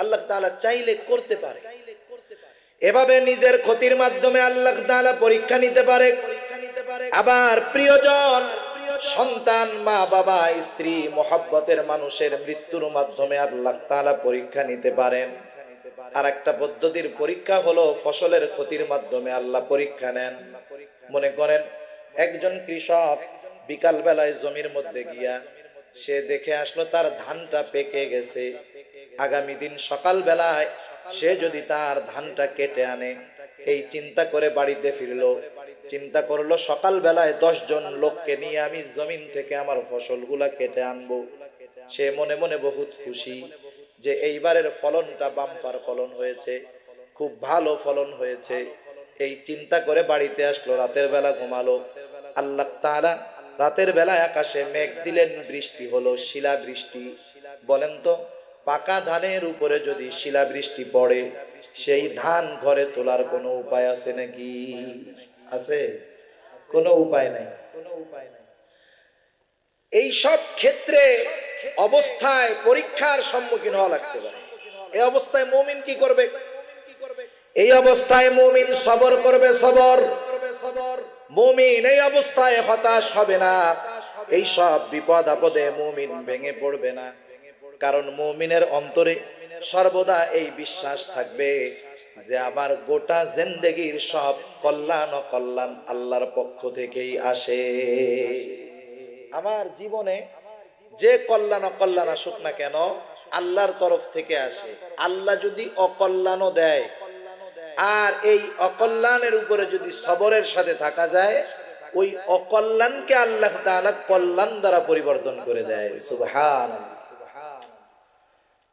আল্লাহ তাআলা চাইলে করতে পারে। এভাবে নিজের ক্ষতির মাধ্যমে আল্লাহ তাআলা পরীক্ষা নিতে পারে। আবার প্রিয়জন, সন্তান, মা বাবা, স্ত্রী, মোহাব্বতের মানুষের মৃত্যুর মাধ্যমে আল্লাহ তাআলা পরীক্ষা নিতে পারেন। আর একটা পদ্ধতির পরীক্ষা হলো ফসলের ক্ষতির মাধ্যমে আল্লাহ পরীক্ষা নেন। মনে করেন, একজন কৃষক বিকাল বেলায় জমির মধ্যে গিয়া সে দেখে আসলো তার ধানটা পেকে গেছে। আগামী দিন সকাল বেলায় সে যদি তার ধানটা কেটে আনে, এই চিন্তা করে বাড়িতে ফিরলো। চিন্তা করল সকাল বেলায় দশ জন লোককে নিয়ে আমি জমিন থেকে আমার ফসলগুলা কেটে আনব। সে মনে মনে বহুত খুশি যে এইবারের ফলনটা বাম্পার ফলন হয়েছে, খুব ভালো ফলন হয়েছে। এই চিন্তা করে বাড়িতে আসলো, রাতের বেলা ঘুমালো। আল্লাহ তাআলা রাতের বেলায় আকাশে মেঘ দিলেন, বৃষ্টি হলো শিলা বৃষ্টি বলেন তো পাকা ধানের উপরে যদি শিলা বৃষ্টি পড়ে, সেই ধান ঘরে তোলার কোনো উপায় আছে নাকি? আছে? কোনো উপায় নাই কোনো উপায় নাই। এই সব ক্ষেত্রে অবস্থায় পরীক্ষার সম্মুখীন হওয়া লাগতে পারে। এই অবস্থায় মমিন কি করবে? এই অবস্থায় মমিন সবর করবে সবর। মমিন এই অবস্থায় হতাশ হবে না। এই সব বিপদ আপদে মমিন ভেঙে পড়বে না। কারণ মুমিনের অন্তরে সর্বদা এই বিশ্বাস থাকবে যে আমার গোটা জিন্দেগির সব কল্যাণ কল্যাণ আল্লাহর পক্ষ থেকেই আসে। আমার জীবনে যে কল্যাণ অকল্যাণ আসুক না কেন, আল্লাহর তরফ থেকে আসে। আল্লাহ যদি অকল্যাণও দেয়, আর এই অকল্যাণের উপরে যদি সবরের সাথে থাকা যায়, ওই অকল্যাণকে আল্লাহ তাআলা কল্যাণ দ্বারা পরিবর্তন করে দেয়। সুবহান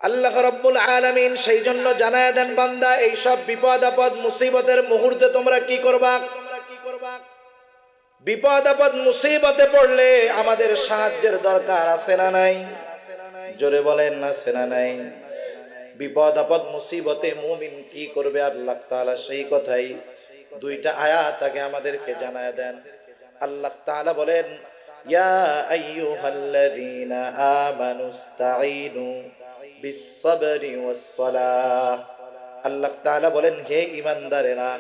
আল্লাহ রব্বুল আলামিন সেই জন্য জানায় দেন বান্দা, এই সব বিপদ আপদ, মুসিবতের মুহূর্তে তোমরা কি করবা? বিপদ আপদ, মুসিবতে পড়লে আমাদের সাহায্যের দরকার আছে না নাই? জোরে বলেন না সেনা নাই? বিপদ আপদ, মুসিবতে মুমিন কি করবে? আল্লাহ তাআলা সেই কথাই দুইটা আয়াত আগে আমাদেরকে জানায় দেন। আল্লাহ তাআলা বলেন, ইয়া আইয়ুহাল্লাযীনা আমানুস্তাঈনু আল্লাহ তাআলা বলেন, হে ঈমানদারেরা,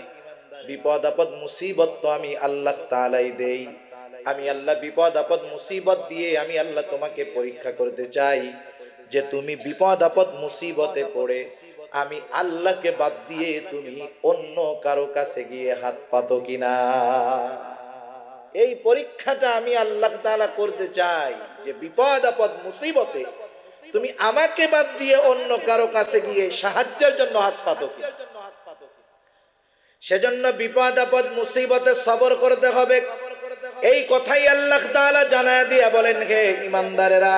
বিপদ, আপদ, মুসিবত তো আমি আল্লাহ তাআলাই দেই। আমি আল্লাহ বিপদ, আপদ, মুসিবত দিয়ে আমি আল্লাহ তোমাকে পরীক্ষা করতে চাই যে তুমি বিপদ, আপদ, মুসিবতে পড়ে। আমি আল্লাহকে বাদ দিয়ে তুমি অন্য কারও কাছে গিয়ে হাত পাতো কিনা? এই পরীক্ষাটা আমি আল্লাহ তাআলা করতে চাই যে বিপদ, আপদ, মুসিবতে তুমি আমাকে বাদ দিয়ে অন্য কারও কাছে গিয়ে সাহায্যের জন্য হাত পাতো সেজন্য বিপদ, আপদ, মুসিবতে সবর করতে হবে। এই কথাই আল্লাহ তাআলা জানায় দিয়া বলেন, হে ইমানদারেরা,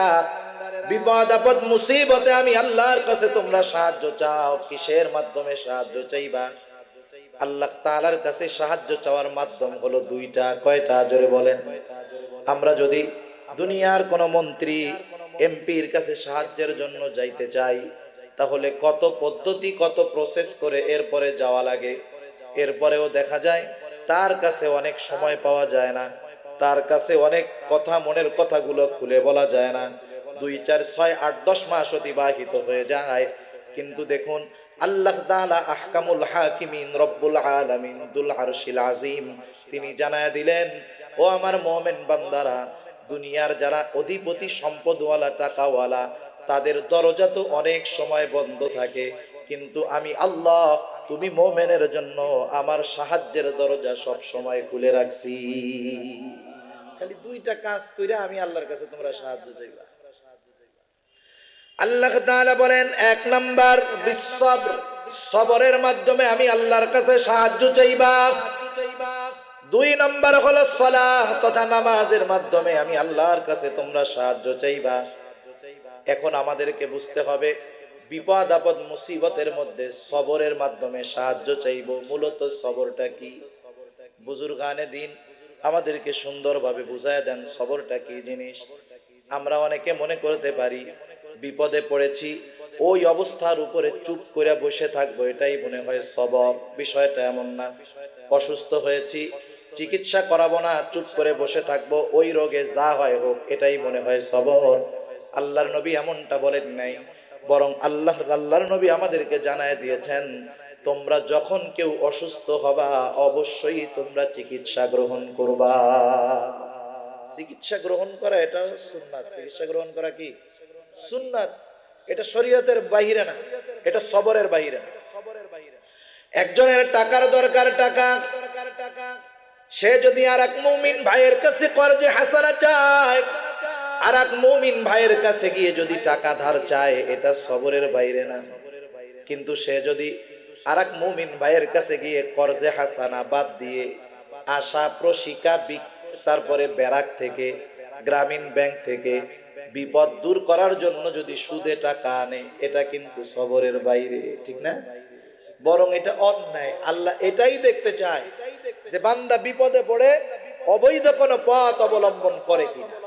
বিপদ, আপদ, মুসিবতে আমি আল্লাহর কাছে তোমরা সাহায্য চাও। কিসের মাধ্যমে সাহায্য চাইবা? আল্লাহ তাআলার কাছে সাহায্য চাওয়ার মাধ্যম হলো দুইটা। কয়টা? জোরে বলেন। আমরা যদি দুনিয়ার কোন মন্ত্রী এমপির কাছে সাহায্যের জন্য যাইতে চাই, তাহলে কত পদ্ধতি, কত প্রসেস করে এরপরে যাওয়া লাগে। এরপরেও দেখা যায়, তার কাছে অনেক সময় পাওয়া যায় না। তার কাছে অনেক কথা, মনের কথাগুলো খুলে বলা যায় না। দুই, চার, ছয়, আট, দশ মাস অতিবাহিত হয়ে যায়। কিন্তু দেখুন, আল্লাহ তাআলা আহকামুল হাকিমিন রব্বুল আলামিন দুল আরশিল আজিম, তিনি জানায় দিলেন, ও আমার মোমেন বান্দারা দুনিয়ার যারা অধিপতি সম্পদওয়ালা, টাকাওয়ালা, তাদের দরজা তো অনেক সময় বন্ধ থাকে। কিন্তু আমি আল্লাহ, তুমি মোমেনের জন্য আমার সাহায্যের দরজা সব সময় খুলে রাখছি। খালি দুইটা কাজ কইরা আমি আল্লাহর কাছে তোমরা সাহায্য চাইবা। আল্লাহ বলেন, এক নাম্বার বিশ্বর সবরের মাধ্যমে আমি আল্লাহর কাছে সাহায্য চাইবা চাইবা। দুই নম্বর হলো সলাহ তথা নামাজের মাধ্যমে আমি আল্লাহর কাছে তোমরা সাহায্য চাইবা। এখন আমাদেরকে বুঝতে হবে, বিপদ আপদ মুসিবতের মধ্যে সবরের মাধ্যমে সাহায্য চাইব। মূলত সবরটা কি? বুজুর্গানে দিন, আমাদেরকে সুন্দরভাবে বুঝায় দেন সবরটা কি জিনিস। আমরা অনেকে মনে করতে পারি, বিপদে পড়েছি, ওই অবস্থার উপরে চুপ করে বসে থাকব, এটাই মনে হয় সবর। বিষয়টা এমন না। অসুস্থ হয়েছি চিকিৎসা করাবো না, চুপ করে বসে থাকব, ওই রোগে যা হয় হোক, এটাই মনে হয় সবর। আল্লাহর নবী এমনটা বলেন নাই, বরং আল্লাহ, আল্লাহর নবী আমাদেরকে জানায় দিয়েছেন, তোমরা যখন কেউ অসুস্থ হবা, অবশ্যই তোমরা চিকিৎসা গ্রহণ করবা। চিকিৎসা গ্রহণ করা এটা সুন্নাত। চিকিৎসা গ্রহণ করা কি? সুন্নাত। এটা শরীয়তের বাহিরে না, এটা সবরের বাহিরে সবরের বাহিরে একজনের টাকার দরকার টাকা সে যদি আর এক মুমিন ভাইয়ের কাছে কর্জে হাসানা চায় আর এক মুমিন ভাইয়ের কাছে গিয়ে যদি টাকা ধার চায়, এটা সবরের বাইরে না। কিন্তু সে যদি আর এক মুমিন ভাইয়ের কাছে গিয়ে কর্জে হাসানা বাদ দিয়ে আশা প্রশিকা তারপরে ব্যারাক থেকে, গ্রামীণ ব্যাংক থেকে বিপদ দূর করার জন্য যদি সুদে টাকা আনে, এটা কিন্তু সবরের বাইরে, ঠিক না? বরং এটা অন্যায়। আল্লাহ এটাই দেখতে চায়। যে বান্দা বিপদে পড়ে, অবৈধ কোনো পথ অবলম্বন করে কিনা।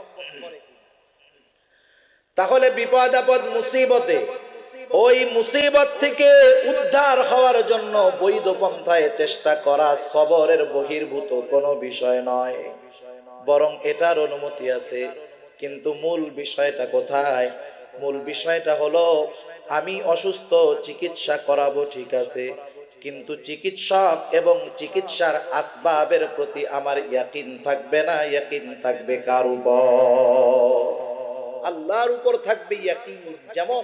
তাহলে বিপদ, আপদ, মুসিবতে ওই মুসিবত থেকে উদ্ধার হওয়ার জন্য বৈধ পন্থায় চেষ্টা করা সবরের বহির্ভূত কোনো বিষয় নয়। বরং এটার অনুমতি আছে। কিন্তু মূল বিষয়টা কোথায়? মূল বিষয়টা হলো, আমি অসুস্থ, চিকিৎসা করাবো ঠিক আছে। কিন্তু চিকিৎসক এবং চিকিৎসার আসবাবের প্রতি আমার ইয়াকিন থাকবে না, ইয়াকিন থাকবে কার উপর? আল্লাহর উপর থাকবে ইয়াকিন। যেমন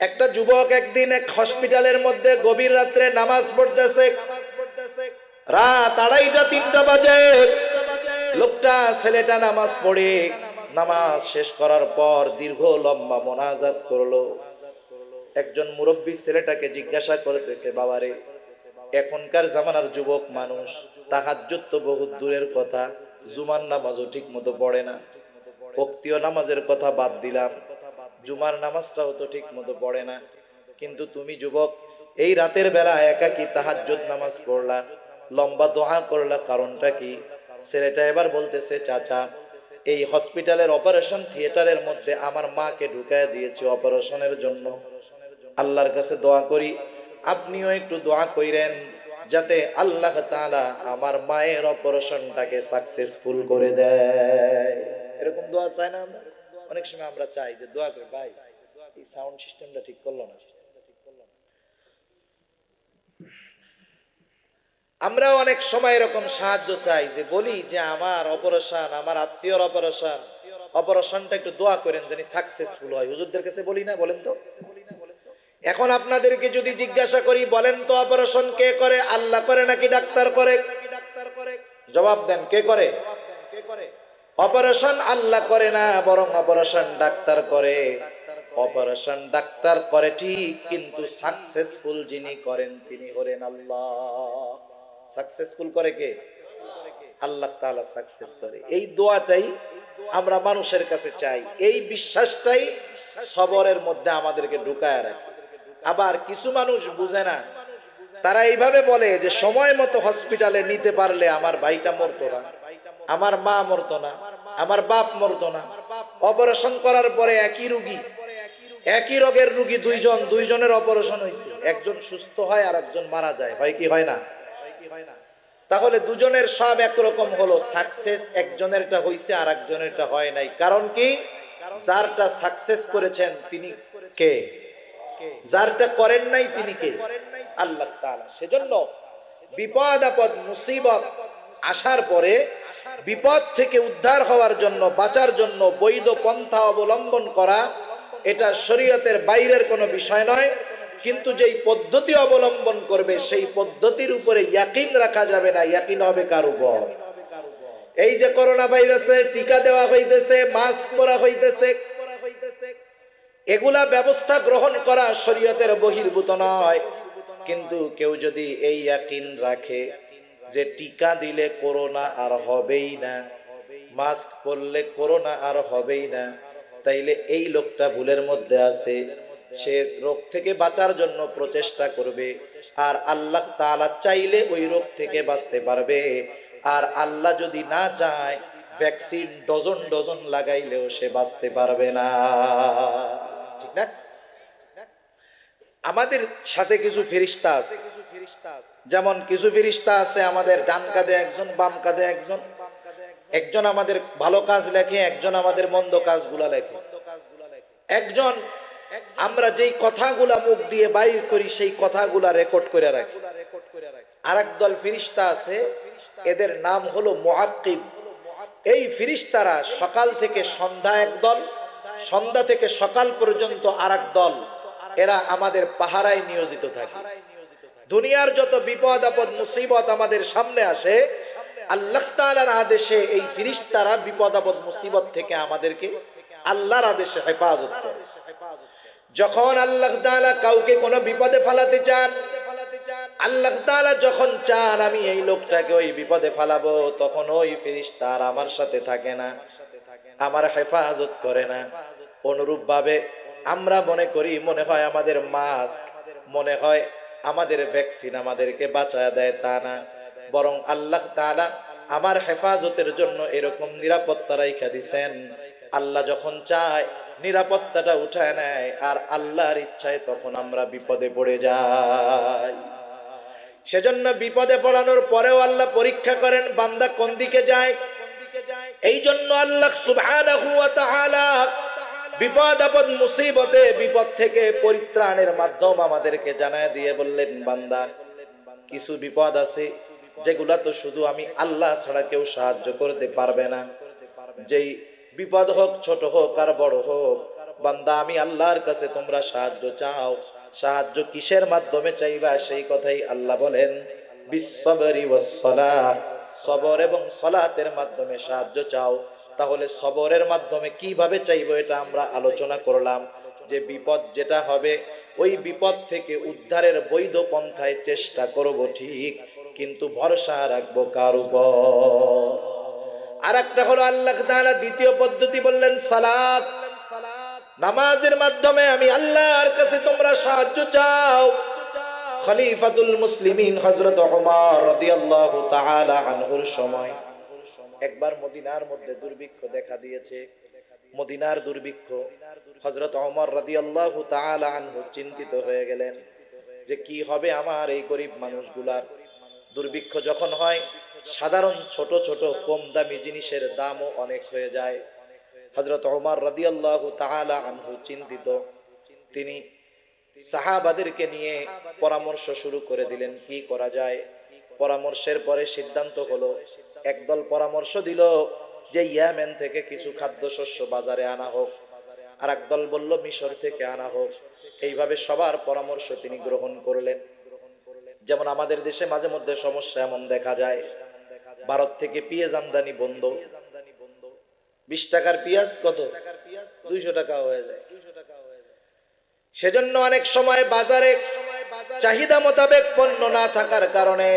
একটা যুবক একদিন এক হসপিটালের মধ্যে গভীর রাত্রে নামাজ পড়তেছে, রাত আড়াইটা, তিনটা বাজে। লোকটা, ছেলেটা নামাজ পড়ে, নামাজ শেষ করার পর দীর্ঘ লম্বা মোনাজাত করল। একজন মুরব্বী ছেলেটাকে জিজ্ঞাসা করতেছে, বাবারে, এখনকার জামানার যুবক মানুষ, তাহাজ্জুদ তো বহুত দূরের কথা, জুমার নামাজও ঠিক মতো পড়ে না। ভক্তীয় নামাজের কথা বাদ দিলাম, জুমার নামাজটাও তো ঠিক মতো পড়ে না। কিন্তু তুমি যুবক, এই রাতের বেলা একাকি তাহাজ্জুদ নামাজ পড়লা? লম্বা দোহা করলা কারণটা কি? ছেলেটা এবার বলতেছে, চাচা, এই হসপিটালের অপারেশন থিয়েটারের মধ্যে আমার মাকে ঢুকায় দিয়েছে অপারেশনের জন্য। আল্লাহর কাছে দোয়া করি। আপনিও একটু দোয়া কইরেন যাতে আল্লাহ তাআলা আমার মায়ের অপারেশনটাকে সাকসেসফুল করে দেয়। এরকম দোয়া চাই না আমরা? অনেক সময় আমরা চাই যে দোয়া করে, ভাই, এই সাউন্ড সিস্টেমটা ঠিক করল না। আমরা অনেক সময় এরকম সাহায্য চাই যে বলি যে আমার অপারেশন, আমার আত্মীয়র অপারেশন, অপারেশনটা একটু দোয়া করেন জানি সাকসেসফুল হয়। হুজুরদের কাছে বলি না, বলেন তো। এখন আপনাদেরকে যদি জিজ্ঞাসা করি, বলেন তো অপারেশন কে করে? আল্লাহ করে নাকি ডাক্তার করে? জবাব দেন, কে করে? অপারেশন আল্লাহ করে না, বরং অপারেশন ডাক্তার করে। অপারেশন ডাক্তার করে ঠিক, কিন্তু সাকসেসফুল যিনি করেন, তিনি হলেন আল্লাহ। সাকসেসফুল করে কে? আল্লাহ তাআলা সাকসেস করে। এই দোয়াটাই আমরা মানুষের কাছে চাই। এই বিশ্বাসটাই সবরের মধ্যে আমাদেরকে ঢুকায় রাখে। আবার কিছু মানুষ বুঝে না। তারা এইভাবে বলে যে, সময় মতো হসপিটালে নিতে পারলে আমার ভাইটা মরতো না। আমার মা মরতো না। আমার বাপ মরতো না। অপারেশন করার পরে একই রুগী, একই রোগের রুগী দুইজন, দুইজনের অপারেশন হয়েছে একজন সুস্থ হয় আর একজন মারা যায়। হয় কি, হয় না? তাহলে দুজনের সব একরকম হলো। সাকসেস একজনেরটা হইছে আর একজনেরটা হয় নাই। কারণ কি? যারটা সাকসেস করেছেন, তিনি কে? যারটা করেন নাই তিনি কে? আল্লাহ তাআলা। সেজন্য বিপদ আপদ মুসিবত আসার পরে বিপদ থেকে উদ্ধার হওয়ার জন্য বাঁচার জন্য বৈধ পন্থা অবলম্বন করা এটা শরীয়তের বাইরের কোনো বিষয় নয়। কিন্তু যেই পদ্ধতি অবলম্বন করবে সেই পদ্ধতির উপরে ইয়াকিন রাখা যাবে না। ইয়াকিন হবে কার উপর? এই যে করোনা ভাইরাসের টিকা দেওয়া হইতেছে মাস্ক পরা হইতেছে এগুলা ব্যবস্থা গ্রহণ করা শরীয়তের বহির্ভূত নয়। কিন্তু কেউ যদি এই ইয়াকিন রাখে যে টিকা দিলে করোনা আর হবেই না, মাস্ক পরলে করোনা আর হবেই না, তাইলে এই লোকটা ভুলের মধ্যে আছে। সে রোগ থেকে বাঁচার জন্য প্রচেষ্টা করবে আর আল্লাহ তালা চাইলে ওই রোগ থেকে বাঁচতে পারবে। আর আল্লাহ যদি না চায়, ভ্যাকসিন ডজন ডজন লাগাইলেও সে বাঁচতে পারবে না। ঠিক না? আমাদের সাথে কিছু ফেরিস্তা আছে। যেমন কিছু ফেরিস্তা আছে আমাদের ডান কাঁধে একজন, বাম কাঁধে একজন। একজন আমাদের ভালো কাজ লেখে, একজন আমাদের মন্দ কাজগুলা লেখে। একজন আমরা যেই কথাগুলা মুখ দিয়ে বাইর করি, সেই কথাগুলা রেকর্ড করে রাখি। আর দল ফিরিস্তা আছে, এদের নাম হলো মুআক্কিব। এই ফিরিস্তারা সকাল থেকে সন্ধ্যা এক দল সন্ধ্যা থেকে সকাল পর্যন্ত আর দল, এরা আমাদের পাহারায় নিয়োজিত থাকে। দুনিয়ার যত বিপদ, আপদ, মুসিবত আমাদের সামনে আসে, আল্লাহ তাআলার আদেশে এই ফিরিস্তারা বিপদ, আপদ, মুসিবত থেকে আমাদেরকে আল্লাহর আদেশে হেফাজত করে। যখন আল্লাহ তাআলা কাউকে কোনো বিপদে ফালাতে চান, আল্লাহ তাআলা যখন চান আমি এই লোকটাকে ওই বিপদে ফালাবো, তখন ওই ফিরিস্তা আর আমার সাথে থাকে না। আমার হেফাজত করে না। অনুরূপ ভাবে আমরা মনে করি, মনে হয় আমাদের মাস্ক, মনে হয় আমাদের ভ্যাকসিন আমাদেরকে বাঁচায় দেয় তা না। বরং আল্লাহ তাআলা আমার হেফাজতের জন্য এরকম নিরাপত্তা রাইখা দিছেন। আল্লাহ যখন চায়, নিরাপত্তাটা উঠায় নেয়, আর আল্লাহর ইচ্ছায় তখন আমরা বিপদে পড়ে যাই। সেজন্য বিপদে পড়ানোর পরেও আল্লাহ পরীক্ষা করেন, বান্দা কোন দিকে যায় এই জন্য আল্লাহ সুবহানাহু বিপদ আপদ মুসিবতে বিপদ থেকে পরিত্রাণের মাধ্যম আমাদেরকে জানায় দিয়ে বললেন, বান্দা, কিছু বিপদ আছে যেগুলা তো শুধু আমি আল্লাহ ছাড়া কেউ সাহায্য করতে পারবে না। যেই বিপদ হোক, ছোট হোক আর বড় হোক, বান্দা, আমি আল্লাহর কাছে তোমরা সাহায্য চাও। সাহায্য কিসের মাধ্যমে চাইবা? সেই কথাই আল্লাহ বলেন বিশ্ববরি সবর এবং সলাতের মাধ্যমে সাহায্য চাও, তাহলে সবরের মাধ্যমে কীভাবে চাইব এটা আমরা আলোচনা করলাম। যে বিপদ যেটা হবে, ওই বিপদ থেকে উদ্ধারের বৈধ পন্থায় চেষ্টা করব ঠিক, কিন্তু ভরসা রাখব কার আর একটা হলো আল্লাহ দ্বিতীয় পদ্ধতি বললেন সালাত। নামাজের মাধ্যমে আমি আল্লাহর কাছে তোমরা সাহায্য চাও খলিফাতুল মুসলিমিন হযরত ওমর রাদিয়াল্লাহু তাআলা আনহুর সময়। একবার মদিনার মধ্যে দুর্ভিক্ষ দেখা দিয়েছে। মদিনার দুর্ভিক্ষ হযরত ওমর রাদিয়াল্লাহু তাআলা আনহু চিন্তিত হয়ে গেলেন যে কি হবে আমার এই গরিব মানুষগুলার। দুর্ভিক্ষ যখন হয়, সাধারণ ছোট ছোট কম দামি জিনিসের দামও অনেক হয়ে যায়। হজরত ওমর রাদিয়াল্লাহু তাআলা আনহু চিন্তিত। তিনি সাহাবাদেরকে নিয়ে পরামর্শ শুরু করে দিলেন, কি করা যায়? পরামর্শের পরে সিদ্ধান্ত হলো, একদল পরামর্শ দিল যে ইয়ামেন থেকে কিছু খাদ্যশস্য বাজারে আনা হোক। আর একদল বলল, মিশর থেকে আনা হোক। এইভাবে সবার পরামর্শ তিনি গ্রহণ করলেন। যেমন আমাদের দেশে মাঝে মধ্যে সমস্যা এমন দেখা যায়। ভারত থেকে পেঁয়াজ আমদানি বন্ধ। বিশ টাকার পেঁয়াজ কত? দুইশো টাকা হয়ে যায়। সেজন্য অনেক সময় বাজারে চাহিদা মোতাবেক পণ্য না থাকার কারণে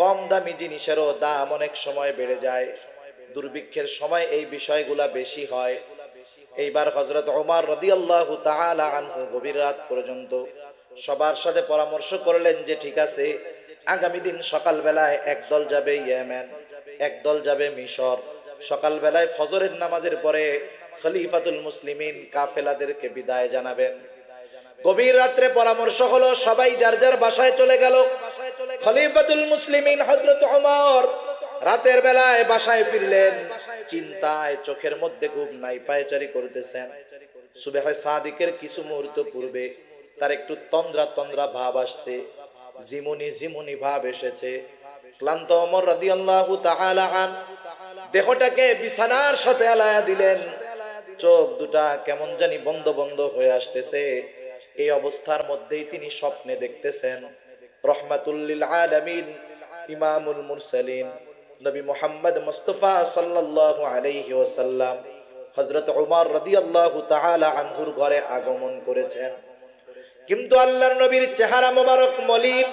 কম দামি জিনিসেরও দাম অনেক সময় বেড়ে যায়। দুর্ভিক্ষের সময় এই বিষয়গুলা বেশি হয়। এইবার হজরত ওমর তাআলা আনহু গভীর রাত পর্যন্ত সবার সাথে পরামর্শ করলেন যে, ঠিক আছে, আগামী দিন সকালবেলায় একদল যাবে ইয়েমেন, একদল যাবে মিশর। সকালবেলায় ফজরের নামাজের পরে খলিফাতুল মুসলিমিন কাফেলাদেরকে বিদায় জানাবেন। গভীর রাত্রে পরামর্শ হলো, সবাই যার যার বাসায় চলে গেল। খলিফাতুল মুসলিমিন হজরত ওমর রাতের বেলায় বাসায় ফিরলেন। চিন্তায় চোখের মধ্যে ঘুম নাই পায়চারি করতেছেন। সুবেহ সাদিকের কিছু মুহূর্ত পূর্বে তার একটু তন্দ্রা তন্দ্রা ভাব আসছে। জিমুনি জিমুনি ভাব এসেছে। ক্লান্ত অমর রাদিয়াল্লাহু তাআলা আন দেহটাকে বিছানার সাথে আলায়া দিলেন। চোখ দুটা কেমন জানি বন্ধ বন্ধ হয়ে আসতেছে। এই অবস্থার মধ্যেই তিনি স্বপ্নে দেখতেছেন। রহমাতুল্লিল আলামিন, ইমামুল মুরসালিন, নবী মুহাম্মদ মুস্তাফা সাল্লাল্লাহু আলাইহি ওয়াসাল্লাম, হযরত উমর রাদিয়াল্লাহু তাআলা আনহুর ঘরে আগমন করেছেন। কিন্তু আল্লাহর নবীর চেহারা মোবারক মলিন,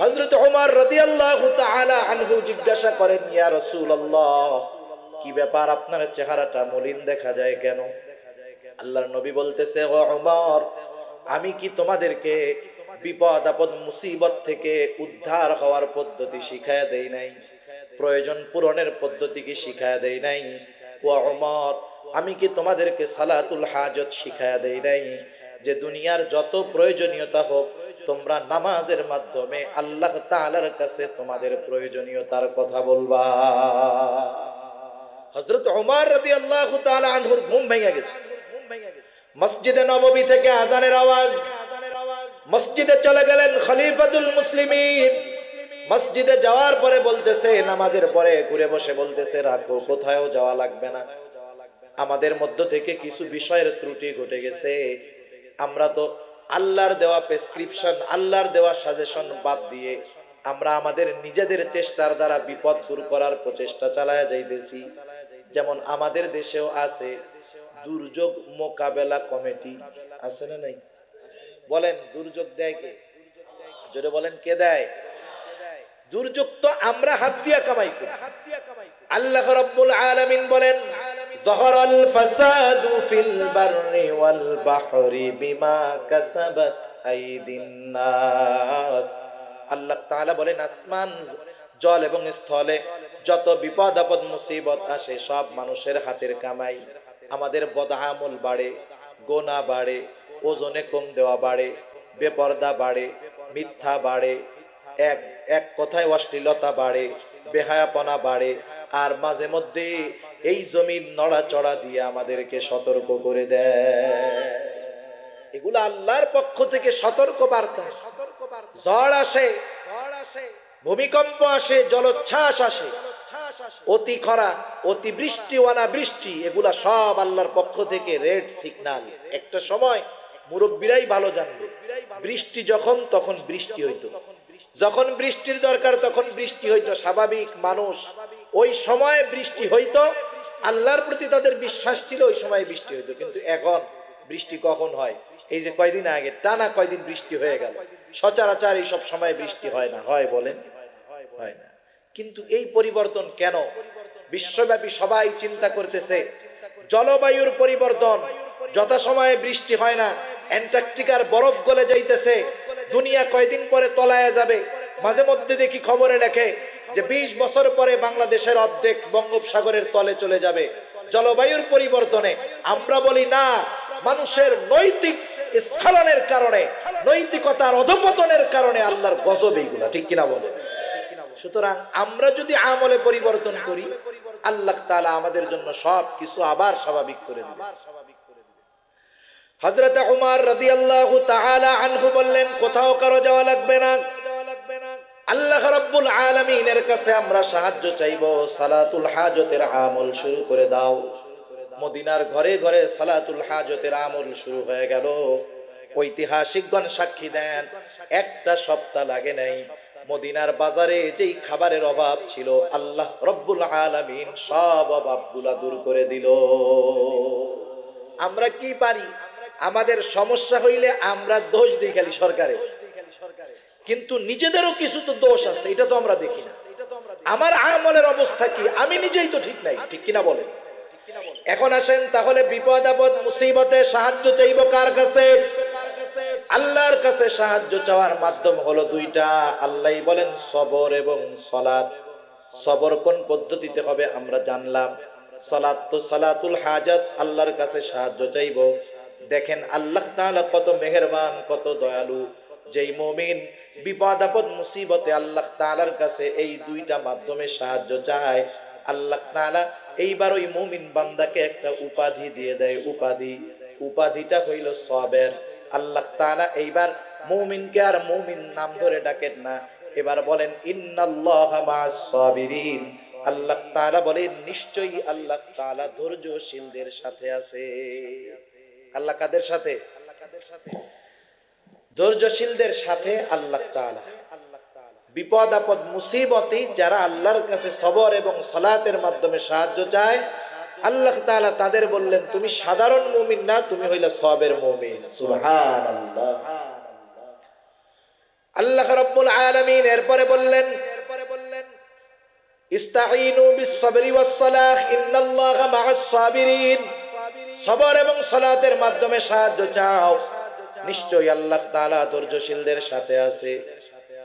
হযরত উমর রাদিয়াল্লাহু তাআলা আনহু জিজ্ঞাসা করেন, ইয়া রাসূলুল্লাহ, কি ব্যাপার আপনার চেহারাটা মলিন দেখা যায় কেন? আল্লাহর নবী বলতেছে, ও উমর আমি কি তোমাদেরকে বিপদ, আপদ, মুসিবত থেকে উদ্ধার হওয়ার পদ্ধতি শিখায়া দেই নাই? প্রয়োজন পূরণের পদ্ধতি কি শিখায়া দেই নাই? ও উমর, আমি কি তোমাদেরকে সালাতুল হাজত শিখায়া দেই নাই? যে দুনিয়ার যত প্রয়োজনীয়তা হোক, তোমরা নামাজের মাধ্যমে আল্লাহ তাআলার কাছে তোমাদের প্রয়োজনীয়তার কথা বলবা। হযরত ওমর রাদিয়াল্লাহু তাআলা আনহুর ঘুম ভেঙে গেছে ঘুম ভেঙে গেছে। মসজিদে নববী থেকে আজানের আওয়াজ। মসজিদে চলে গেলেন খলিফাতুল মুসলিমিন। মসজিদে যাওয়ার পরে বলতেছে, নামাজের পরে ঘুরে বসে বলতেছে, রাখো কোথাও যাওয়া লাগবে না। আমাদের মধ্য থেকে কিছু বিষয়ের ত্রুটি ঘটে গেছে। আমরা তো আল্লাহর দেওয়া প্রেসক্রিপশন আল্লাহর দেওয়া সাজেশন বাদ দিয়ে আমরা আমাদের নিজেদের চেষ্টার দ্বারা বিপদ দূর করার প্রচেষ্টা চালায়া যাইতেছি। যেমন আমাদের দেশেও আছে দুর্যোগ মোকাবেলা কমিটি আছে না নাই? বলেন, দুর্যোগ দেয় কে? জোরে বলেন, কে দেয়? দুর্যোগ তো আমরা হাত দিয়া কামাই করি। আল্লাহ রব্বুল আলামিন বলেন দহরাল ফাসাদু ফিল বাররি ওয়াল বাহরি বিমা কাসাবাত আইদিন নাস। আল্লাহ তাআলা বলেন, আসমান, জল এবং স্থলে যত বিপদ আপদ, মুসিবত আসে, সব মানুষের হাতের কামাই। আমাদের বদআমল বাড়ে, গোনা বাড়ে, ওজনে কম দেওয়া বাড়ে, বেপর্দা বাড়ে, মিথ্যা বাড়ে, এক এক কথায় অশ্লীলতা বাড়ে, বেহায়াপনা বাড়ে, আর মাঝে মধ্যে এই জমির নড়াচড়া দিয়ে আমাদেরকে সতর্ক করে দেয়। এগুলো আল্লাহর পক্ষ থেকে সতর্ক বার্তা সতর্ক বার্তা আসে ঝড় আসে, ভূমিকম্প আসে, জলোচ্ছ্বাস আসে। অতি খরা, অতি বৃষ্টি, অনাবৃষ্টি, এগুলা সব আল্লাহর পক্ষ থেকে রেড সিগন্যাল একটা সময় মুরব্বীরাই ভালো জানবে। বৃষ্টি যখন, তখন বৃষ্টি হইতো। যখন বৃষ্টির দরকার, তখন বৃষ্টি হইতো। স্বাভাবিক মানুষ ওই সময় বৃষ্টি হইতো। আল্লাহর প্রতি তাদের বিশ্বাস ছিল, ওই সময় বৃষ্টি হইতো। কিন্তু এখন বৃষ্টি কখন হয়? এই যে কয়দিন আগে, টানা কয়দিন বৃষ্টি হয়ে গেল। সচরাচর এই সব সময় বৃষ্টি হয় না। হয় বলেন? হয় না। কিন্তু এই পরিবর্তন কেন? বিশ্বব্যাপী সবাই চিন্তা করতেছে, জলবায়ুর পরিবর্তন, যথাসময়ে বৃষ্টি হয় না, অ্যান্টার্কটিকার বরফ গলে যাইতেছে, দুনিয়া কয়দিন পরে তলায় যাবে? মাঝে মধ্যে দেখি খবরে লেখে যে ২০ বছর পরে বাংলাদেশের অর্ধেক বঙ্গোপসাগরের তলে চলে যাবে। জলবায়ুর পরিবর্তনে আমরা বলি না, মানুষের নৈতিক স্খলনের কারণে, নৈতিকতার অধপতনের কারণে আল্লাহর গজব এইগুলা, ঠিক কিনা বলে? সুতরাং আমরা যদি আমলে পরিবর্তন করি, আল্লাহ তাআলা আমাদের জন্য সব কিছু আবার স্বাভাবিক করে রাদিয়াল্লাহু তাআলা আনহু বললেন, কোথাও কারও যাওয়া লাগবে না। আল্লাহ কাছে আমরা সাহায্য চাইব, সালাতুল হাজতের আমল শুরু করে দাও। মদিনার ঘরে ঘরে সালাতুল হাজতের আমল শুরু হয়ে গেল। ঐতিহাসিকগণ সাক্ষী দেন, একটা সপ্তাহ লাগে নাই। মদিনার বাজারে যেই খাবারের অভাব ছিল, আল্লাহ রব্বুল আলামিন সব অভাবগুলা দূর করে দিল। আমরা কি পারি? আমাদের সমস্যা হইলে আমরা দোষ দিই খালি সরকারে। কিন্তু নিজেদেরও কিছু তো দোষ আছে, এটা তো আমরা দেখি না। আমার আমলের অবস্থা কি? আমি নিজেই তো ঠিক নাই, ঠিক কিনা বলেন? এখন আসেন, তাহলে বিপদ আপদ, মুসিবতে সাহায্য চাইব কার কাছে? আল্লাহর কাছে সাহায্য চাওয়ার মাধ্যম হলো দুইটা। আল্লাহ বলেন সবর এবং সলাৎ। সবর কোন পদ্ধতিতে হবে আমরা জানলাম। সলাৎ তো সলাতুল হাজাত, আল্লাহর কাছে সাহায্য চাইব। দেখেন আল্লাহ তাআলা কত মেহেরবান, কত দয়ালু। যেই মুমিন বিপদ আপদ মুসিবতে আল্লাহ তাআলার কাছে এই দুইটা মাধ্যমে সাহায্য চায়। আল্লাহ তাআলা এইবার ওই মুমিন বান্দাকে একটা উপাধি দিয়ে দেয়। উপাধি, উপাধিটা হইল সবের। আল্লাহ তাআলা এইবার মুমিনকে আর মুমিন নাম ধরে ডাকেন না। এবার বলেন আল্লাহ নিশ্চয়ই আল্লাহ ধৈর্যশীলদের সাথে আছে। আল্লাহ কাদের সাথে? ধৈর্যশীলদের সাথে আল্লাহ তাআলা। বিপদ, আপদ মুসিবতে যারা আল্লাহর কাছে সবর এবং সলাতের মাধ্যমে সাহায্য চায় আল্লাহ তালা তাদের বললেন, তুমি সাধারণ মুমিন না, তুমি হইলে সবের মুমিন। সুবহানাল্লাহ। আল্লাহ রাব্বুল আলামিন এরপরে বললেন এরপরে বললেন ইস্তাঈনু বিস-সাবরি ওয়াস-সালাহ মা'আস সাবিরিন সবর এবং সলাতের মাধ্যমে সাহায্য চাও। নিশ্চয়ই আল্লাহ তাআলা ধৈর্যশীলদের সাথে আছে।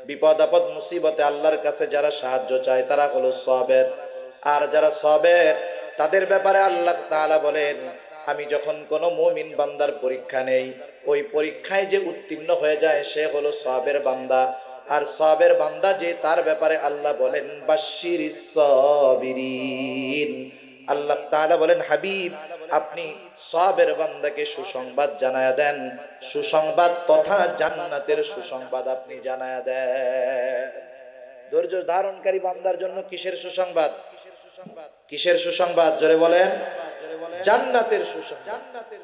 বিপদ, আপদ, মুসিবতে আল্লাহর কাছে যারা সাহায্য চায়, তারা হলো সবের। আর যারা সবের তাদের ব্যাপারে আল্লাহ তাআলা বলেন, আমি যখন কোনো মুমিন বান্দার পরীক্ষা নেই, ওই পরীক্ষায় যে উত্তীর্ণ হয়ে যায় সে হলো সবের বান্দা। আর সবের বান্দা যে তার ব্যাপারে আল্লাহ বলেন সবিরিন। আল্লাহ তাআলা বলেন, হাবিব, আপনি সবের বান্দাকে সুসংবাদ জানায়া দেন। সুসংবাদ তথা জান্নাতের সুসংবাদ আপনি জানায়া দেন। ধৈর্য ধারণকারী বান্দার জন্য কিসের সুসংবাদ? কিসের সুসংবাদ? জোরে বলেন। জান্নাতের সুসংবাদ। জান্নাতের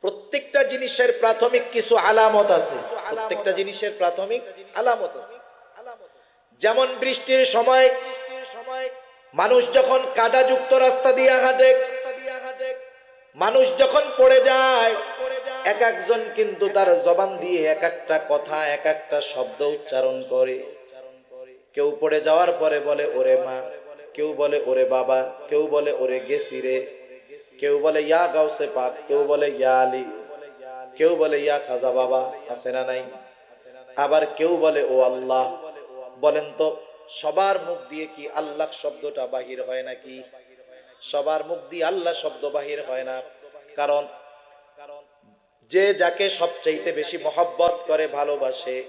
প্রত্যেকটা জিনিসের প্রাথমিক কিছু আলামত আছে। প্রত্যেকটা জিনিসের প্রাথমিক আলামত আছে। যেমন বৃষ্টির সময় মানুষ যখন কাদাযুক্ত রাস্তা দিয়ে হাঁটে মানুষ যখন পড়ে যায় এক একজন কিন্তু তার জবান দিয়ে এক একটা কথা এক একটা শব্দ উচ্চারণ করে। কেউ পড়ে যাওয়ার পরে বলে ওরে মা কেউ বলে, ওরে বাবা। কেউ বলে, ওরে গেছি রে। কেউ বলে, ইয়া গাউসে পাক। কেউ বলে, ইয়া আলী। কেউ বলে, ইয়া খাজা বাবা। আছে না নাই? আবার কেউ বলে, ও আল্লাহ। বলেন তো, সবার মুখ দিয়ে কি আল্লাহ শব্দটা বাহির হয় নাকি? সবার মুখ দিয়ে আল্লাহ শব্দ বাহির হয় না। কারণ, যে যাকে সবচাইতে বেশি মহব্বত করে, ভালোবাসে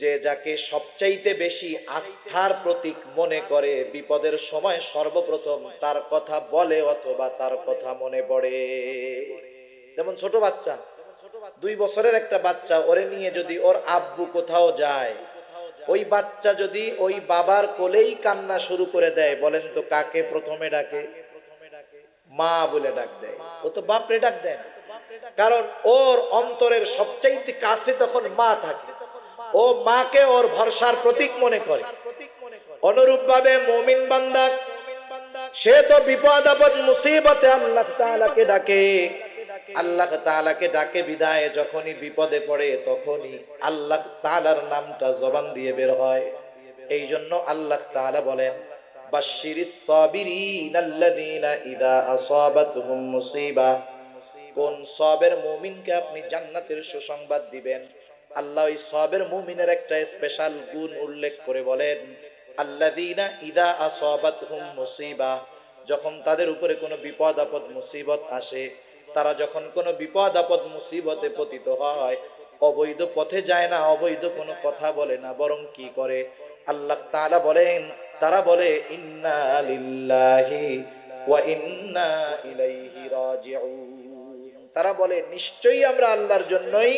যে যাকে সবচাইতে বেশি আস্থার প্রতীক মনে করে, বিপদের সময় সর্বপ্রথম তার কথা বলে অথবা তার কথা মনে পড়ে। যেমন ছোট বাচ্চা, দুই বছরের একটা বাচ্চা, ওরে নিয়ে যদি ওর আব্বু কোথাও যায়, ওই বাচ্চা যদি ওই বাবার কোলেই কান্না শুরু করে দেয় বলেন তো কাকে প্রথমে ডাকে? মা বলে ডাক দেয়। ও তো বাপরে ডাক দেয় না। কারণ ওর অন্তরের সবচাইতে কাছে তখন মা থাকে। ও মাকে ওর ভরসার প্রতীক মনে করে। অনুরূপ ভাবে মমিন বান্দা, সে তো বিপদ আপদ মুসিবতে আল্লাহ তাআলাকে ডাকে। আল্লাহ তাআলাকে ডাকে বিদায়, যখনই বিপদে পড়ে তখনই আল্লাহ তাআলার নামটা জবান দিয়ে বের হয়। এই জন্য আল্লাহ তাআলা বলেন কোন সবের মুমিনকে আপনি জান্নাতের সুসংবাদ দিবেন? আল্লাহ ওই সবের মুমিনের একটা স্পেশাল গুণ উল্লেখ করে বলেন, আল্লাযীনা ইদা আসাবাতহুম মুসিবা যখন তাদের উপরে কোনো বিপদ, আপদ, মুসিবত আসে, তারা যখন কোনো বিপদ, আপদ, মুসিবতে পতিত হয়, অবৈধ পথে যায় না, অবৈধ কোনো কথা বলে না, বরং কি করে? আল্লাহ তাআলা বলেন, তারা বলে, ইন্না লিল্লাহি ওয়া ইন্না ইলাইহি রাজিউন তারা বলে, নিশ্চয়ই আমরা আল্লাহর জন্যই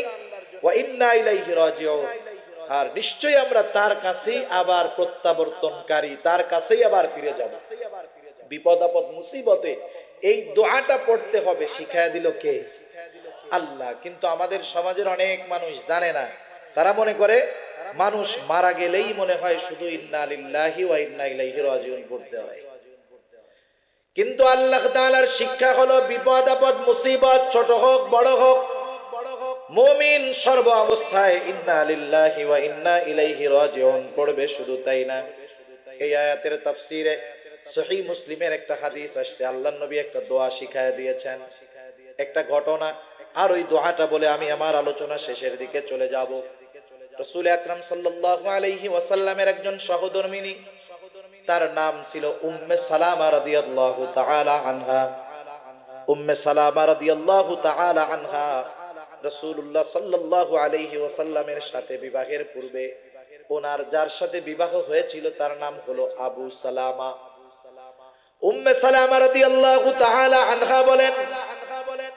আর নিশ্চয়ই আমরা তার কাছেই আবার প্রত্যাবর্তনকারী, তার কাছেই আবার ফিরে যাব। বিপদ আপদ, মুসিবতে এই দোয়াটা পড়তে হবে, শিখায় দিল কে? আল্লাহ। কিন্তু আমাদের সমাজের অনেক মানুষ জানে না। তারা মনে করে মানুষ মারা গেলেই মনে হয় শুধু ইন্না হয়। কিন্তু আল্লাহ শিক্ষা হলো বিপদ আপদ, মুসিবত, ছোট হোক, বড় হোক মুমিন সর্ব অবস্থায় ইন্না লিল্লাহি ওয়া ইন্না ইলাইহি রাজিউন। পড়বে শুধু তাই না? এই আয়াতের তাফসীরে সহিহ মুসলিমের একটা হাদিস আসছে, আল্লাহর নবী একটা দোয়া শিখায় দিয়েছেন। একটা ঘটনা, আর ওই দোয়াটা বলে আমি আমার আলোচনা শেষের দিকে চলে যাব। রাসূল আকরাম সাল্লাল্লাহু আলাইহি ওয়াসাল্লামের একজন সহধর্মিনী, তার নাম ছিল উম্মে সালামা রাদিয়াল্লাহু তাআলা আনহা। উম্মে সালামা রাদিয়াল্লাহু তাআলা আনহা রাসূলুল্লাহ সাল্লাল্লাহু আলাইহি ওয়াসাল্লামের সাথে বিবাহের পূর্বে ওনার যার সাথে বিবাহ হয়েছিল তার নাম হলো আবু সালামা। উম্মে সালামা রাদিয়াল্লাহু তাআলা আনহা বলেন,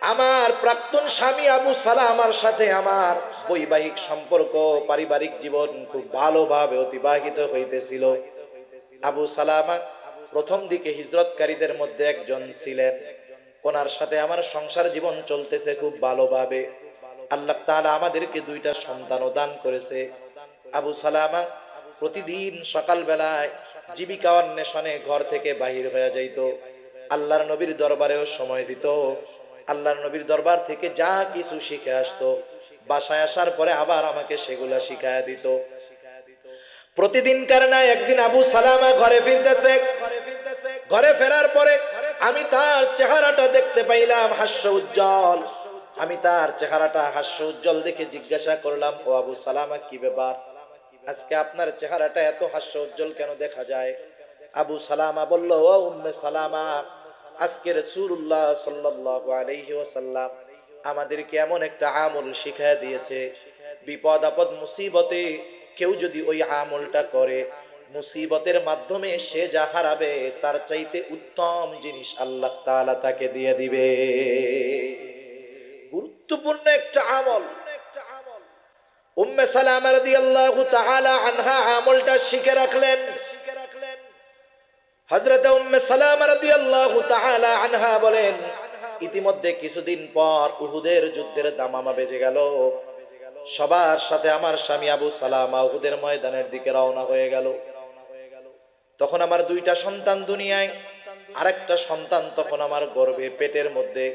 আমার প্রাক্তন স্বামী আবু সালামার সাথে আমার বৈবাহিক সম্পর্ক, পারিবারিক জীবন খুব ভালোভাবে অতিবাহিত হইতেছিল। আবু সালামা প্রথম দিকে হিজরতকারীদের মধ্যে একজন ছিলেন। ওনার সাথে আমার সংসার জীবন চলতেছে খুব ভালোভাবে। আল্লাহ তাআলা আমাদেরকে দুইটা সন্তানও দান করেছে। আবু সালামা প্রতিদিন সকাল বেলায় জীবিকা অন্বেষণে ঘর থেকে বাহির হয়ে যাইত। আল্লাহর নবীর দরবারেও সময় দিত। আল্লাহর নবীর দরবার থেকে যা কিছু শিখে আসতো। বাসায় আসার পরে আবার আমাকে সেগুলা শিখায় দিত। প্রতিদিনকার না একদিন আবু সালামা ঘরে ফিরতেছে। ঘরে ফেরার পরে আমি তার চেহারাটা দেখতে পাইলাম হাস্য উজ্জ্বল। আমি তার চেহারাটা হাস্য উজ্জ্বল দেখে জিজ্ঞাসা করলাম, ও আবু সালামা, কি ব্যাপার? আজকে আপনার চেহারাটা এত হাস্য উজ্জ্বল কেন দেখা যায়? আবু সালামা বলল, ও উম্মে সালামা, আজকে রাসূলুল্লাহ সাল্লাল্লাহু আলাইহি ওয়াসাল্লাম আমাদেরকে এমন একটা আমল শিখায় দিয়েছে। বিপদ, আপদ, মুসিবতে কেউ যদি ওই আমলটা করে, মুসিবতের মাধ্যমে সে যা হারাবে, তার চাইতে উত্তম জিনিস আল্লাহ তাআলা তাকে দিয়ে দিবে। গুরুত্বপূর্ণ একটা আমল। উম্মে আনহা আমলটা শিখে রাখলেন। উম্মে আনহা বলেন, ইতিমধ্যে কিছুদিন পর উহুদের যুদ্ধের দামামা বেজে গেল। সবার সাথে আমার স্বামী আবু সালামা উহুদের ময়দানের দিকে রওনা হয়ে গেল। তখন আমার দুইটা সন্তান দুনিয়ায়, আরেকটা সন্তান তখন আমার গর্ভে পেটের মধ্যে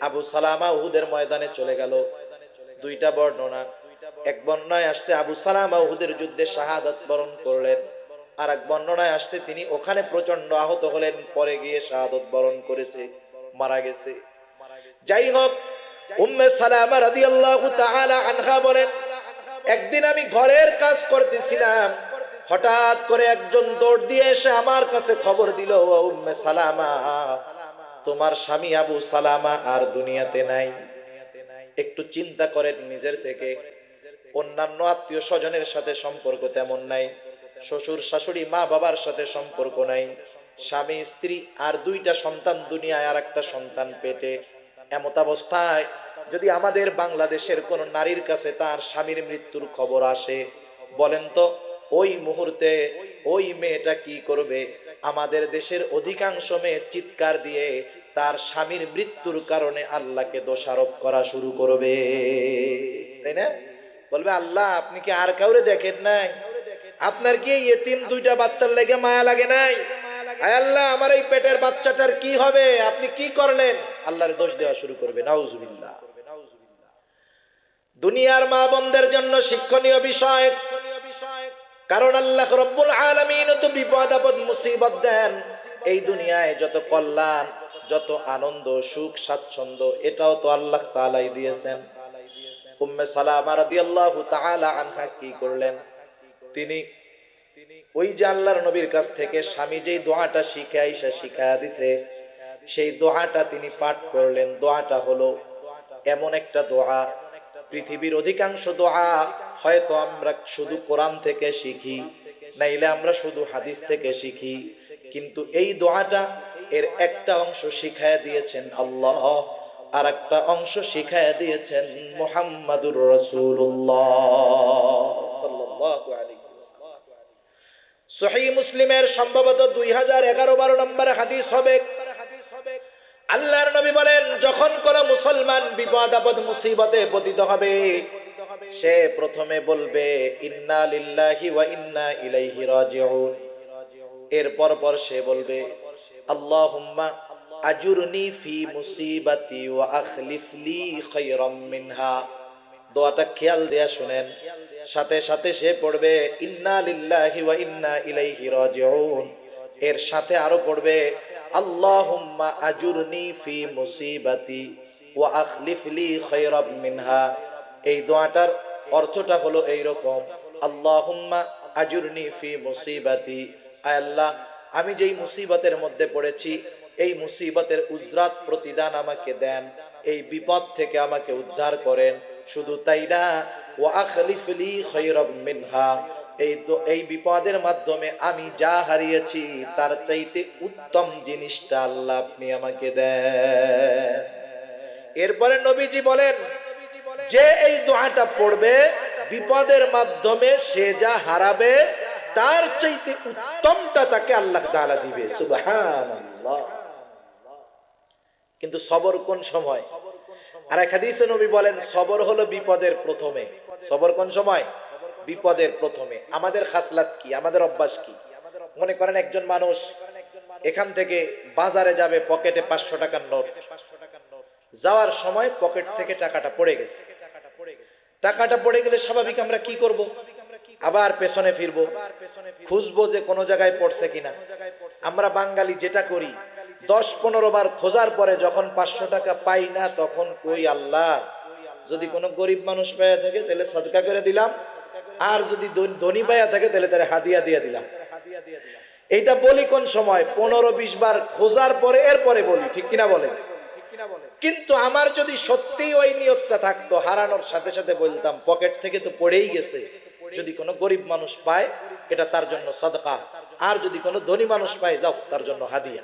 আবু সালামা উহুদের ময়দানে চলে গেল। দুইটা বর্ণনা। এক বর্ণনায় আসছে আবু সালামা উহুদের যুদ্ধে শাহাদাত বরণ করলেন। আর এক বর্ণনায় আসছে তিনি ওখানে প্রচণ্ড আহত হলেন, পরে গিয়ে শাহাদত বরণ করেছে, মারা গেছে। যাই হোক, উম্মে সালামা রাদিয়াল্লাহু তাআলা আনহা বলেন, একদিন আমি ঘরের কাজ করতেছিলাম। হঠাৎ করে একজন দৌড় দিয়ে এসে আমার কাছে খবর দিল, "ও উম্মে সালামা তোমার স্বামী আবু সালামা আর দুনিয়াতে নাই। একটু চিন্তা করেন নিজের থেকে। অন্যান্য আত্মীয় স্বজনের সাথে সম্পর্ক তেমন নাই। শ্বশুর, শাশুড়ি, মা বাবার সাথে সম্পর্ক নাই। স্বামী, স্ত্রী আর দুইটা সন্তান দুনিয়ায় আর একটা সন্তান পেটে। এমত অবস্থায় যদি আমাদের বাংলাদেশের কোন নারীর কাছে তার স্বামীর মৃত্যুর খবর আসে, বলেন তো ওই মুহূর্তে ওই মেয়েটা কি করবে? আমাদের দেশের অধিকাংশ মেয়ে চিৎকার দিয়ে তার স্বামীর মৃত্যুর কারণে আল্লাহকে দোষারোপ করা শুরু করবে। তাই না? বলবে, আল্লাহ, আপনি কি আর কাউরে দেখেন নাই? আপনার কি এতিম দুইটা বাচ্চার লেগে মায়া লাগে নাই? আল্লাহ, আমার এই পেটের বাচ্চাটার কি হবে? আপনি কি করলেন? আল্লাহর দোষ দেওয়া শুরু করবে। নাউজুবিল্লাহ। দুনিয়ার মা বোনদের জন্য শিক্ষণীয় বিষয় কারণ আল্লাহ রব্বুল আলামিন তো বিপদ, আপদ, মুসিবত দেন। এই দুনিয়ায় যত কল্যাণ, যত আনন্দ, সুখ, স্বাচ্ছন্দ্য, এটাও তো আল্লাহ তাআলাই দিয়েছেন। উম্মে আনহা কি করলেন? তিনি ওই যে আল্লাহর নবীর কাছ থেকে স্বামী যেই দোয়াটা শিখে আইসা দিছে, সেই দোয়াটা তিনি পাঠ করলেন। দোয়াটা হলো, এমন একটা দোয়া, পৃথিবীর অধিকাংশ দোয়া হয়তো আমরা শুধু কোরআন থেকে শিখি, নাইলে আমরা শুধু হাদিস থেকে শিখি। কিন্তু এই দোয়াটা এর একটা অংশ শিখায়া দিয়েছেন আল্লাহ, আর একটা অংশ শিখায়া দিয়েছেন মোহাম্মদুর রসুল্লাহ সহি মুসলিমের সম্ভবত দুই হাজার এগারো বারো নম্বর হাদিস হবে। আল্লাহর নবী বলেন, যখন কোন মুসলমান বিপদ আপদ মুসিবতে পতিত হবে সে প্রথমে বলবে, ইন্না লিল্লাহি ওয়া ইন্না ইলাইহি রাজিউন। এরপর পর সে বলবে, আল্লাহুম্মা আজুরনি ফি মুসিবাতি ওয়া আখলিফ লি খায়রাম মিনহা। দোয়াটা খেয়াল দেয়া শুনেন। সাথে সাথে সে পড়বে, ইন্না লিল্লাহি ওয়া ইন্না ইলাইহি রাজিউন। এর সাথে আরও পড়বে, আল্লাহুম্মা আজুরনি ফি মুসিবাতি ওয়া আখলিফ লি খায়রাম মিনহা। এই দোয়াটার অর্থটা হলো এই রকম আল্লাহুম্মা আজুরনি ফি মুসিবাতি। আল্লাহ, আমি যেই মুসিবতের মধ্যে পড়েছি, এই মুসিবতের উজরাত প্রতিদান আমাকে দেন, এই বিপদ থেকে আমাকে উদ্ধার করেন, শুধু তাই না ও আখলিফলি খৈরব মিনহা। এই এই বিপদের মাধ্যমে আমি যা হারিয়েছি, তার চাইতে উত্তম জিনিসটা আল্লাহ আপনি আমাকে দেন। এরপরে নবীজি বলেন যে এই দোয়াটা পড়বে, বিপদের মাধ্যমে সে যা হারাবে, তার চাইতে উত্তমটা তাকে আল্লাহ তাআলা দিবে। কিন্তু সবর কোন সময়? আর এক হাদিসে নবী বলেন, সবর হলো বিপদের প্রথমে। সবর কোন সময়? বিপদের প্রথমে। আমাদের খাসলাত কি? আমাদের অভ্যাস কি? মনে করেন একজন মানুষ এখান থেকে বাজারে যাবে, পকেটে পাঁচশো টাকার নোট। যাওয়ার সময় পকেট থেকে টাকাটা পড়ে গেছে। টাকাটা পড়ে গেলে স্বাভাবিক আমরা কি করব? আবার পেছনে ফিরবো। খুঁজবো যে কোনো জায়গায় পড়ছে কিনা। আমরা বাঙালি যেটা করি, দশ পনেরো বার খোঁজার পরে যখন পাঁচশো টাকা পাই না, তখন কই আল্লাহ? যদি কোনো গরিব মানুষ পাইয়া থাকে, তাহলে সদকা করে দিলাম। আর যদি ধনী- পাইয়া থাকে, তাহলে তার হাদিয়া দিয়ে দিলাম। এইটা বলি কোন সময়? পনেরো, বিশ বার খোঁজার পরে, এরপরে বলি, ঠিক কিনা বলেন? কিন্তু আমার যদি সত্যি ওই নিয়তটা থাকতো, হারানোর সাথে সাথে বলতাম, পকেট থেকে তো পড়েই গেছে। যদি কোনো গরিব মানুষ পায়, এটা তার জন্য সদকা। আর যদি কোনো ধনী মানুষ পায়, যাও, তার জন্য হাদিয়া।